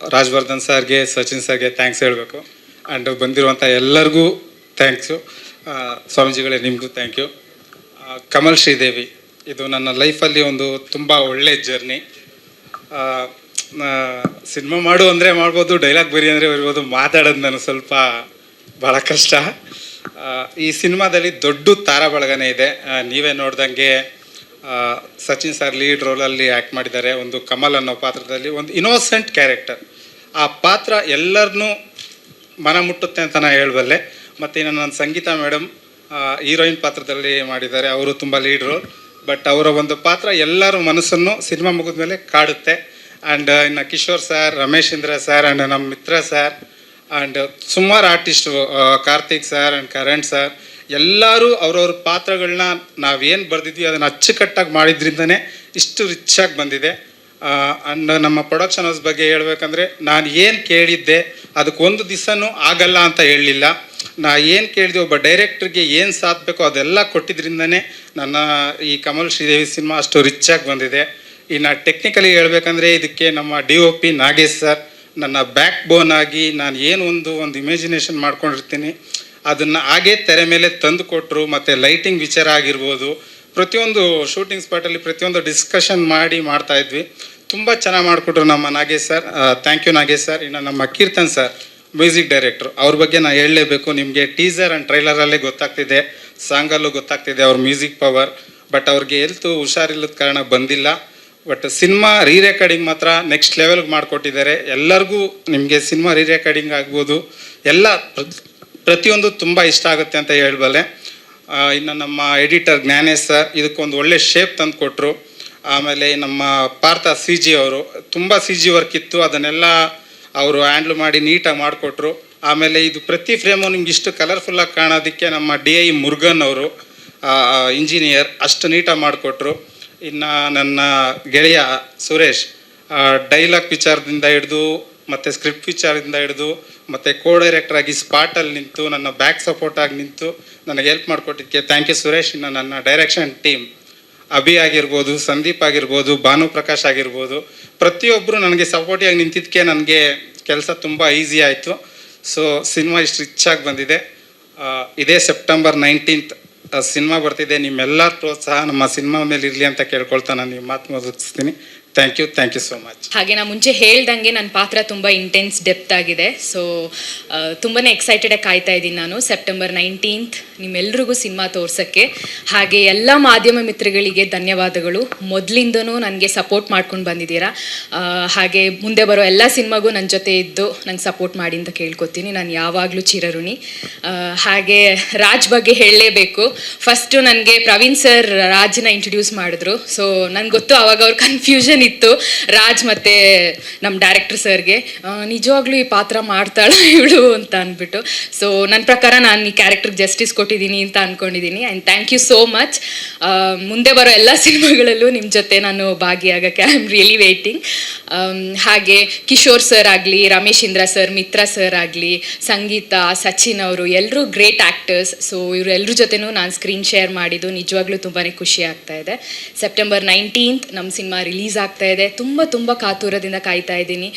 ರಾಜವರ್ಧನ್ ಸರ್ಗೆ, ಸಚಿನ್ ಸರ್ಗೆ ಥ್ಯಾಂಕ್ಸ್ ಹೇಳಬೇಕು. ಆ್ಯಂಡ್ ಬಂದಿರುವಂಥ ಎಲ್ಲರಿಗೂ ಥ್ಯಾಂಕ್ಸು ಸ್ವಾಮೀಜಿಗಳೇ, ನಿಮಗೂ ಥ್ಯಾಂಕ್ ಯು ಕಮಲ್ ಶ್ರೀದೇವಿ, ಇದು ನನ್ನ ಲೈಫಲ್ಲಿ ಒಂದು ತುಂಬ ಒಳ್ಳೆ ಜರ್ನಿ ಸಿನಿಮಾ ಮಾಡು ಅಂದರೆ ಮಾಡ್ಬೋದು ಡೈಲಾಗ್ ಬರಿ ಅಂದರೆ ಬರಿಬೋದು, ಮಾತಾಡೋದು ನಾನು ಸ್ವಲ್ಪ ಭಾಳ ಕಷ್ಟ. ಈ ಸಿನಿಮಾದಲ್ಲಿ ದೊಡ್ಡ ತಾರಾ ಬಳಗನೇ ಇದೆ ನೀವೇ ನೋಡ್ದಂಗೆ ಸಚಿನ್ ಸರ್ ಲೀಡ್ ರೋಲಲ್ಲಿ ಆ್ಯಕ್ಟ್ ಮಾಡಿದ್ದಾರೆ. ಒಂದು ಕಮಲ್ ಅನ್ನೋ ಪಾತ್ರದಲ್ಲಿ ಒಂದು ಇನೋಸೆಂಟ್ ಕ್ಯಾರೆಕ್ಟರ್ ಆ ಪಾತ್ರ ಎಲ್ಲರನ್ನೂ ಮನ ಮುಟ್ಟುತ್ತೆ ಅಂತ ನಾನು ಹೇಳಬಲ್ಲೆ. ಮತ್ತು ಇನ್ನು ನನ್ನ ಸಂಗೀತ ಮೇಡಮ್ ಹೀರೋಯಿನ್ ಪಾತ್ರದಲ್ಲಿ ಮಾಡಿದ್ದಾರೆ. ಅವರು ತುಂಬ ಲೀಡ್ ರೋಲ್ ಬಟ್ ಅವರ ಒಂದು ಪಾತ್ರ ಎಲ್ಲರ ಮನಸ್ಸನ್ನು ಸಿನಿಮಾ ಮುಗಿದ ಮೇಲೆ ಕಾಡುತ್ತೆ. ಆ್ಯಂಡ್ ಇನ್ನು Kishore sir Ramesh Indra sir and ನಮ್ಮ ಮಿತ್ರ ಸರ್ ಆ್ಯಂಡ್ ಸುಮಾರು artist Karthik sir and Karan sir ಎಲ್ಲರೂ ಅವ್ರವ್ರ ಪಾತ್ರಗಳನ್ನ ನಾವೇನು ಬರೆದಿದ್ವಿ ಅದನ್ನು ಅಚ್ಚುಕಟ್ಟಾಗಿ ಮಾಡಿದ್ರಿಂದನೇ ಇಷ್ಟು ರಿಚ್ಚಾಗಿ ಬಂದಿದೆ. ಅಂಡ್ ನಮ್ಮ ಪ್ರೊಡಕ್ಷನ್ ಹೌಸ್ ಬಗ್ಗೆ ಹೇಳ್ಬೇಕಂದ್ರೆ ನಾನು ಏನು ಕೇಳಿದ್ದೆ ಅದಕ್ಕೆ ಒಂದು ದಿವಸನೂ ಆಗಲ್ಲ ಅಂತ ಹೇಳಲಿಲ್ಲ. ನಾ ಏನು ಕೇಳಿದೆ ಒಬ್ಬ ಡೈರೆಕ್ಟ್ರಿಗೆ ಏನು ಸಾಧಬೇಕು ಅದೆಲ್ಲ ಕೊಟ್ಟಿದ್ರಿಂದನೇ ನನ್ನ ಈ ಕಮಲ್ ಶ್ರೀದೇವಿ ಸಿನಿಮಾ ಅಷ್ಟು ರಿಚ್ಚಾಗಿ ಬಂದಿದೆ. ಇನ್ನು ಟೆಕ್ನಿಕಲಿ ಹೇಳ್ಬೇಕಂದ್ರೆ ಇದಕ್ಕೆ ನಮ್ಮ D O P Nagesh sir, ನನ್ನ ಬ್ಯಾಕ್ ಬೋನ್ ಆಗಿ ನಾನು ಏನು ಒಂದು ಒಂದು ಇಮ್ಯಾಜಿನೇಷನ್ ಮಾಡ್ಕೊಂಡಿರ್ತೀನಿ. ಅದನ್ನು ಹಾಗೇ ತೆರೆ ಮೇಲೆ ತಂದು ಕೊಟ್ಟರು ಮತ್ತು ಲೈಟಿಂಗ್ ವಿಚಾರ ಆಗಿರ್ಬೋದು, ಪ್ರತಿಯೊಂದು ಶೂಟಿಂಗ್ ಸ್ಪಾಟಲ್ಲಿ ಪ್ರತಿಯೊಂದು ಡಿಸ್ಕಷನ್ ಮಾಡಿ ಮಾಡ್ತಾ ಇದ್ವಿ. ತುಂಬ ಚೆನ್ನಾಗಿ ಮಾಡಿಕೊಟ್ರು ನಮ್ಮ Nagesh sir thank you Nagesh sir ಇನ್ನು ನಮ್ಮ ಕೀರ್ತನ್ ಸರ್ ಮ್ಯೂಸಿಕ್ ಡೈರೆಕ್ಟ್ರು ಅವ್ರ ಬಗ್ಗೆ ನಾನು ಹೇಳಲೇಬೇಕು. ನಿಮಗೆ ಟೀಸರ್ ಆ್ಯಂಡ್ ಟ್ರೈಲರಲ್ಲೇ ಗೊತ್ತಾಗ್ತಿದೆ. ಸಾಂಗಲ್ಲೂ ಗೊತ್ತಾಗ್ತಿದೆ ಅವ್ರ ಮ್ಯೂಸಿಕ್ ಪವರ್ ಬಟ್ ಅವ್ರಿಗೆ ಎಲ್ತು ಹುಷಾರಿಲ್ಲದ ಕಾರಣ ಬಂದಿಲ್ಲ. ಬಟ್ ಸಿನಿಮಾ ರೀ ರೆಕಾರ್ಡಿಂಗ್ ಮಾತ್ರ ನೆಕ್ಸ್ಟ್ ಲೆವೆಲ್ಗೆ ಮಾಡಿಕೊಟ್ಟಿದ್ದಾರೆ. ಎಲ್ಲರಿಗೂ ನಿಮಗೆ ಸಿನಿಮಾ ರೀ ರೆಕಾರ್ಡಿಂಗ್ ಆಗ್ಬೋದು. ಎಲ್ಲ ಪ್ರತಿಯೊಂದು ತುಂಬ ಇಷ್ಟ ಆಗುತ್ತೆ ಅಂತ ಹೇಳಬಲ್ಲೆ. ಇನ್ನು ನಮ್ಮ ಎಡಿಟರ್ ಜ್ಞಾನೇಶ್ ಸರ್ ಇದಕ್ಕೊಂದು ಒಳ್ಳೆ ಶೇಪ್ ತಂದು ಕೊಟ್ಟರು ಆಮೇಲೆ ನಮ್ಮ ಪಾರ್ಥ ಸಿ ಜಿ ಅವರು, ತುಂಬ ಸಿ ಜಿ ವರ್ಕ್ ಇತ್ತು, ಅದನ್ನೆಲ್ಲ ಅವರು ಹ್ಯಾಂಡ್ಲ್ ಮಾಡಿ ನೀಟಾಗಿ ಮಾಡಿಕೊಟ್ರು. ಆಮೇಲೆ ಇದು ಪ್ರತಿ ಫ್ರೇಮು ನಿಮ್ಗೆ ಇಷ್ಟು ಕಲರ್ಫುಲ್ಲಾಗಿ ಕಾಣೋದಕ್ಕೆ ನಮ್ಮ ಡಿ ಐ ಮುರುಗನ್ ಅವರು ಇಂಜಿನಿಯರ್ ಅಷ್ಟು ನೀಟಾಗಿ ಮಾಡಿಕೊಟ್ರು. ಇನ್ನು ನನ್ನ ಗೆಳೆಯ ಸುರೇಶ್ ಡೈಲಾಗ್ ವಿಚಾರದಿಂದ ಹಿಡಿದು ಮತ್ತು ಸ್ಕ್ರಿಪ್ಟ್ ವಿಚಾರದಿಂದ ಹಿಡಿದು, ಮತ್ತು ಕೋ ಡೈರೆಕ್ಟರ್ ಆಗಿ ಸ್ಪಾಟಲ್ಲಿ ನಿಂತು, ನನ್ನ ಬ್ಯಾಕ್ ಸಪೋರ್ಟ್ ಆಗಿ ನಿಂತು ನನಗೆ ಹೆಲ್ಪ್ ಮಾಡಿಕೊಟ್ಟಿದ್ದಕ್ಕೆ ಥ್ಯಾಂಕ್ ಯು ಸುರೇಶ್ ಇನ್ನು ನನ್ನ ಡೈರೆಕ್ಷನ್ ಟೀಮ್ ಅಭಿ ಆಗಿರ್ಬೋದು, ಸಂದೀಪ್ ಆಗಿರ್ಬೋದು, ಭಾನು ಪ್ರಕಾಶ್ ಆಗಿರ್ಬೋದು ಪ್ರತಿಯೊಬ್ಬರು ನನಗೆ ಸಪೋರ್ಟಿಯಾಗಿ ನಿಂತಿದ್ದಕ್ಕೆ ನನಗೆ ಕೆಲಸ ತುಂಬ ಈಸಿ ಆಯಿತು. ಸೊ ಸಿನಿಮಾ ಇಷ್ಟು ರಿಚಾಗಿ ಬಂದಿದೆ. ಇದೇ ಸೆಪ್ಟೆಂಬರ್ ನೈನ್ಟೀನ್ತ್ ಸಿನಿಮಾ ಬರ್ತಿದೆ. ನಿಮ್ಮೆಲ್ಲರ ಪ್ರೋತ್ಸಾಹ ನಮ್ಮ ಸಿನಿಮಾ ಮೇಲೆ ಇರಲಿ ಅಂತ ಕೇಳ್ಕೊಳ್ತಾ ನಾನು ನಿಮ್ಮ ಮಾತು ಮುಗಿಸ್ತೀನಿ thank you thank you so much ಹಾಗೆ ನಾ ಮುಂಚೆ ಹೇಳ್ದಂಗೆ ನನ್ನ ಪಾತ್ರ ತುಂಬ ಇಂಟೆನ್ಸ್ ಡೆಪ್ತ್ ಆಗಿದೆ. ಸೊ ತುಂಬಾ ಎಕ್ಸೈಟೆಡ್ ಕಾಯ್ತಾ ಇದ್ದೀನಿ ನಾನು ಸೆಪ್ಟೆಂಬರ್ ನೈನ್ಟೀನ್ತ್ ನಿಮ್ಮೆಲ್ರಿಗೂ ಸಿನಿಮಾ ತೋರ್ಸೋಕ್ಕೆ. ಹಾಗೆ ಎಲ್ಲ ಮಾಧ್ಯಮ ಮಿತ್ರಗಳಿಗೆ ಧನ್ಯವಾದಗಳು. ಮೊದಲಿಂದನೂ ನನಗೆ ಸಪೋರ್ಟ್ ಮಾಡ್ಕೊಂಡು ಬಂದಿದ್ದೀರಾ. ಹಾಗೆ ಮುಂದೆ ಬರೋ ಎಲ್ಲ ಸಿನಿಮಾಗೂ ನನ್ನ ಜೊತೆ ಇದ್ದು ನಂಗೆ ಸಪೋರ್ಟ್ ಮಾಡಿ ಅಂತ ಕೇಳ್ಕೊತೀನಿ. ನಾನು ಯಾವಾಗಲೂ ಚಿರಋಣಿ. ಹಾಗೆ ರಾಜ್ ಬಗ್ಗೆ ಹೇಳಲೇಬೇಕು. ಫಸ್ಟು ನನಗೆ ಪ್ರವೀಣ್ ಸರ್ ರಾಜ್ನ ಇಂಟ್ರೊಡ್ಯೂಸ್ ಮಾಡಿದ್ರು. ಸೊ ನನಗೆ ಗೊತ್ತು ಅವಾಗ ಅವ್ರ ಕನ್ಫ್ಯೂಷನ್ ಇತ್ತು. ರಾಜ್ ಮತ್ತೆ ನಮ್ಮ ಡೈರೆಕ್ಟರ್ ಸರ್ಗೆ ನಿಜವಾಗ್ಲೂ ಈ ಪಾತ್ರ ಮಾಡ್ತಾಳ ಇವಳು? ಅಂತ ಅಂದ್ಬಿಟ್ಟು. ಸೊ ನನ್ನ ಪ್ರಕಾರ ನಾನು ಈ ಕ್ಯಾರೆಕ್ಟರ್ಗೆ ಜಸ್ಟಿಸ್ ಕೊಟ್ಟಿದ್ದೀನಿ ಅಂತ ಅಂದ್ಕೊಂಡಿದ್ದೀನಿ and thank you so much ಮುಂದೆ ಬರೋ ಎಲ್ಲ ಸಿನಿಮಾಗಳಲ್ಲೂ ನಿಮ್ಮ ಜೊತೆ ನಾನು ಭಾಗಿಯಾಗಕ್ಕೆ ಐ ಆಮ್ ರಿಯಲಿ ವೇಟಿಂಗ್ ಹಾಗೆ ಕಿಶೋರ್ ಸರ್ ಆಗಲಿ, ರಮೇಶ್ ಇಂದ್ರ ಸರ್ ಮಿತ್ರ ಸರ್ ಆಗಲಿ, ಸಂಗೀತ, ಸಚಿನ್ ಅವರು ಎಲ್ಲರೂ ಗ್ರೇಟ್ ಆ್ಯಕ್ಟರ್ಸ್ ಸೊ ಇವರೆಲ್ಲರ ಜೊತೆನೂ ನಾನು ಸ್ಕ್ರೀನ್ ಶೇರ್ ಮಾಡಿದ್ದು ನಿಜವಾಗ್ಲೂ ತುಂಬಾ ಖುಷಿ ಆಗ್ತಾ ಇದೆ. ಸೆಪ್ಟೆಂಬರ್ ನೈನ್ಟೀನ್ತ್ ನಮ್ಮ ಸಿನಿಮಾ ರಿಲೀಸ್ ಆಗ್ತಾ ಇದೆ. ತುಂಬ ತುಂಬ ಕಾತುರದಿಂದ ಕಾಯ್ತಾ ಇದ್ದೀನಿ.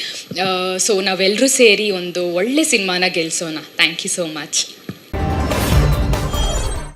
ಸೊ ನಾವೆಲ್ಲರೂ ಸೇರಿ ಒಂದು ಒಳ್ಳೆ ಸಿನಿಮಾನ ಗೆಲ್ಸೋಣ. Thank you so much